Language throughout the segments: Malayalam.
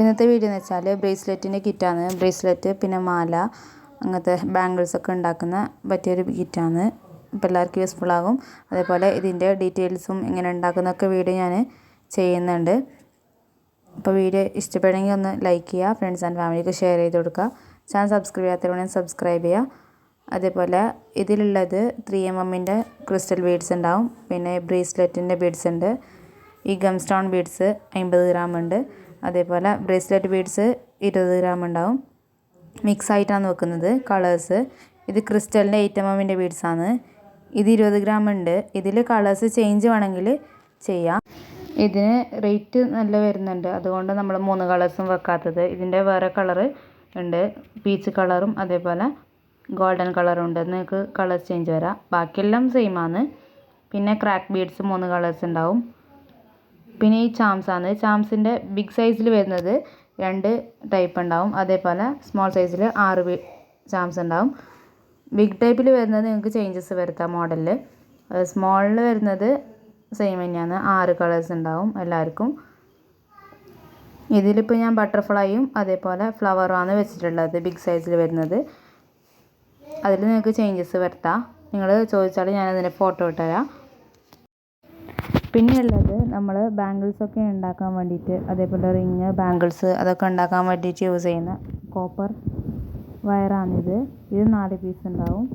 ഇന്നത്തെ വീഡിയോ എന്ന് വെച്ചാൽ ബ്രേസ്ലെറ്റിന്റെ കിറ്റാണ് ബ്രേസ്ലെറ്റ് പിന്നെ മാല അങ്ങനത്തെ ബാംഗിൾസ് ഒക്കെ ഉണ്ടാക്കുന്ന പറ്റിയൊരു കിറ്റാണ് അപ്പോൾ എല്ലാവർക്കും യൂസ്ഫുൾ ആകും. അതേപോലെ ഇതിന്റെ ഡീറ്റെയിൽസും എങ്ങനെ ഉണ്ടാക്കുന്നൊക്കെ വീഡിയോ ഞാൻ ചെയ്യുന്നുണ്ട്. അപ്പോൾ വീഡിയോ ഇഷ്ടപ്പെടുമെങ്കിൽ ഒന്ന് ലൈക്ക് ചെയ്യുക ഫ്രണ്ട്സ് ആൻഡ് ഫാമിലിക്ക് ഷെയർ ചെയ്ത് കൊടുക്കുക. ചാനൽ സബ്സ്ക്രൈബ് ചെയ്യാത്തവരുണ്ടെങ്കിൽ സബ്സ്ക്രൈബ് ചെയ്യുക. അതേപോലെ ഇതിലുള്ളത് ത്രീ എം എമ്മിന്റെ ക്രിസ്റ്റൽ ബീഡ്സ് ഉണ്ടാവും. പിന്നെ ബ്രേസ്ലെറ്റിന്റെ ബീഡ്സ് ഉണ്ട്. ഈ ഗം സ്റ്റോൺ ബീഡ്സ് അമ്പത് ഗ്രാം ഉണ്ട്. അതേപോലെ ബ്രേസ്ലെറ്റ് ബീഡ്സ് ഇരുപത് ഗ്രാം ഉണ്ടാവും. മിക്സ് ആയിട്ടാണ് വെക്കുന്നത് കളേഴ്സ് ഇത് ക്രിസ്റ്റലിന്റെ എമ്മിന്റെ ബീഡ്സാണ് ഇത് ഇരുപത് ഗ്രാം ഉണ്ട്. ഇതിൽ കളേഴ്സ് ചേഞ്ച് വേണമെങ്കിൽ ചെയ്യാം. ഇതിന് റേറ്റ് നല്ല വരുന്നുണ്ട്. അതുകൊണ്ട് നമ്മൾ മൂന്ന് കളേഴ്സും വെക്കാത്തത്. ഇതിന്റെ വേറെ കളറ് ഉണ്ട്. പീച്ച് കളറും അതേപോലെ ഗോൾഡൻ കളറും ഉണ്ട്. നിങ്ങൾക്ക് കളേഴ്സ് ചേഞ്ച് വരാം. ബാക്കിയെല്ലാം സെയിമാണ് പിന്നെ ക്രാക്ക് ബീഡ്സ് മൂന്ന് കളേഴ്സ് ഉണ്ടാവും. പിന്നെ ഈ ചാംസാണ് ചാംസിന്റെ ബിഗ് സൈസിൽ വരുന്നത് രണ്ട് ടൈപ്പ് ഉണ്ടാവും. അതേപോലെ സ്മോൾ സൈസിൽ ആറ് ചാംസ് ഉണ്ടാവും. ബിഗ് ടൈപ്പിൽ വരുന്നത് നിങ്ങൾക്ക് ചേഞ്ചസ് വരുത്താം മോഡലിൽ സ്മോളിൽ വരുന്നത് സെയിം തന്നെയാണ്. ആറ് കളേഴ്സ് ഉണ്ടാവും എല്ലാവർക്കും. ഇതിലിപ്പോൾ ഞാൻ ബട്ടർഫ്ലൈയും അതേപോലെ ഫ്ലവറുമാണ് വെച്ചിട്ടുള്ളത് ബിഗ് സൈസിൽ വരുന്നത്. അതിൽ നിങ്ങൾക്ക് ചേഞ്ചസ് വരുത്താം. നിങ്ങൾ ചോദിച്ചാൽ ഞാനതിന്റെ ഫോട്ടോ ഇട്ടുതരാം പിന്നെയുള്ളത് നമ്മൾ ബാംഗിൾസൊക്കെ ഉണ്ടാക്കാൻ വേണ്ടിയിട്ട് അതേപോലെ റിങ് ബാംഗിൾസ് അതൊക്കെ ഉണ്ടാക്കാൻ വേണ്ടിയിട്ട് യൂസ് ചെയ്യുന്ന കോപ്പർ വയറാണിത് ഇത് നാല് പീസ് ഉണ്ടാവും.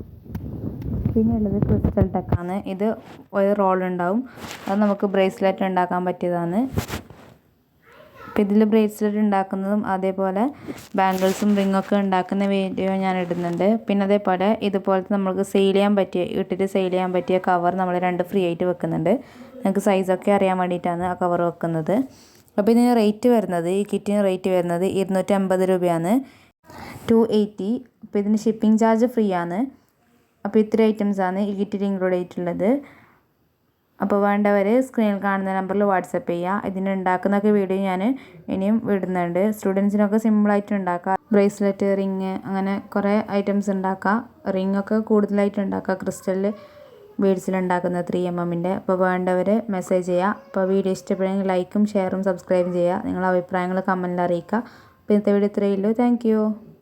പിന്നെയുള്ളത് ക്രിസ്റ്റൽ ടെക്കാണ് ഇത് ഒരു റോൾ ഉണ്ടാവും. അത് നമുക്ക് ബ്രേസ്ലെറ്റ് ഉണ്ടാക്കാൻ പറ്റിയതാണ്. അപ്പോൾ ഇതിൽ ബ്രേസ്ലെറ്റ് ഉണ്ടാക്കുന്നതും അതേപോലെ ബാംഗിൾസും റിങ്ങൊക്കെ ഉണ്ടാക്കുന്ന വീഡിയോ ഞാൻ ഇടുന്നുണ്ട്. പിന്നെ അതേപോലെ ഇതുപോലത്തെ നമുക്ക് സെയിൽ ചെയ്യാൻ പറ്റിയ ഇട്ടിട്ട് സെയിൽ ചെയ്യാൻ പറ്റിയ കവർ നമ്മൾ രണ്ട് ഫ്രീ ആയിട്ട് വെക്കുന്നുണ്ട്. നിങ്ങൾക്ക് സൈസൊക്കെ അറിയാൻ വേണ്ടിയിട്ടാണ് ആ കവർ വെക്കുന്നത്. അപ്പോൾ ഇതിന് റേറ്റ് വരുന്നത് ഈ കിറ്റിന് റേറ്റ് വരുന്നത് ഇരുന്നൂറ്റി അമ്പത് രൂപയാണ്. ടു എയ്റ്റി അപ്പോൾ ഇതിന് ഷിപ്പിംഗ് ചാർജ് ഫ്രീ ആണ്. അപ്പോൾ ഇത്ര ഐറ്റംസാണ് ഈ കിറ്റിൽ ഇൻക്ലൂഡ് ആയിട്ടുള്ളത്. അപ്പോൾ വേണ്ടവർ സ്ക്രീനിൽ കാണുന്ന നമ്പറിൽ വാട്സപ്പ് ചെയ്യുക ഇതിന് ഉണ്ടാക്കുന്നൊക്കെ വീഡിയോ ഞാൻ ഇനിയും വിടുന്നുണ്ട്. സ്റ്റുഡൻസിനൊക്കെ സിമ്പിളായിട്ട് ഉണ്ടാക്കാം. ബ്രേസ്ലെറ്റ് റിങ് അങ്ങനെ കുറേ ഐറ്റംസ് ഉണ്ടാക്കാം. റിങ്ങൊക്കെ കൂടുതലായിട്ട് ഉണ്ടാക്കാം. ക്രിസ്റ്റലിൽ ബീഡ്സിൽ ഉണ്ടാക്കുന്ന ത്രീ എം എമ്മിന്റെ. അപ്പോൾ വേണ്ടവർ മെസ്സേജ് ചെയ്യുക. അപ്പോൾ വീഡിയോ ഇഷ്ടപ്പെടുമെങ്കിൽ ലൈക്കും ഷെയറും സബ്സ്ക്രൈബും ചെയ്യുക. നിങ്ങളുടെ അഭിപ്രായങ്ങൾ കമന്റിൽ അറിയിക്കുക. അപ്പോൾ ഇന്നത്തെ വീഡിയോ ഇത്രയേ ഉള്ളൂ. താങ്ക്